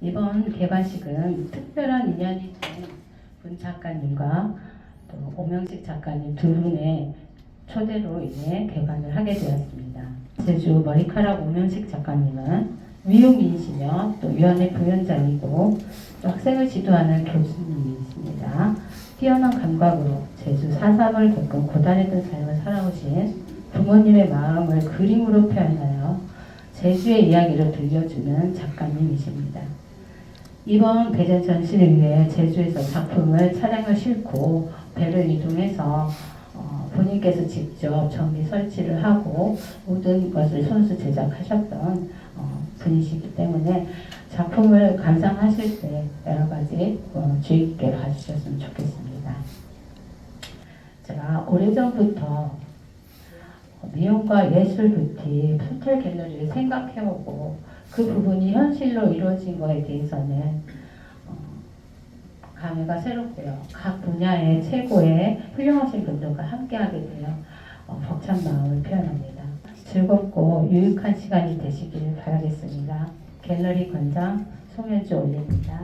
이번 개관식은 특별한 인연이 된분 작가님과 또 오명식 작가님 두 분의 초대로 인해 개관을 하게 되었습니다. 제주 머리카락 오명식 작가님은 위용인이시며 또 위원회 부위원장이고 또 학생을 지도하는 교수님이십니다. 뛰어난 감각으로 제주 사삼을 겪은 고단했던 삶을 살아오신 부모님의 마음을 그림으로 표현하여 제주의 이야기를 들려주는 작가님이십니다. 이번 배전 전시를 위해 제주에서 작품을 차량을 싣고 배를 이동해서 어, 본인께서 직접 정비 설치를 하고 모든 것을 손수 제작하셨던 어, 분이시기 때문에 작품을 감상하실 때 여러 가지 어, 주의 깊게 봐주셨으면 좋겠습니다. 제가 오래전부터 미용과 예술 뷰티, 포털 갤러리를 생각해오고 그 부분이 현실로 이루어진 거에 대해서는 어, 감회가 새롭고요. 각 분야의 최고의 훌륭하신 분들과 함께하게 되어 어, 벅찬 마음을 표현합니다. 즐겁고 유익한 시간이 되시길 바라겠습니다. 갤러리 관장 송현주 올립니다.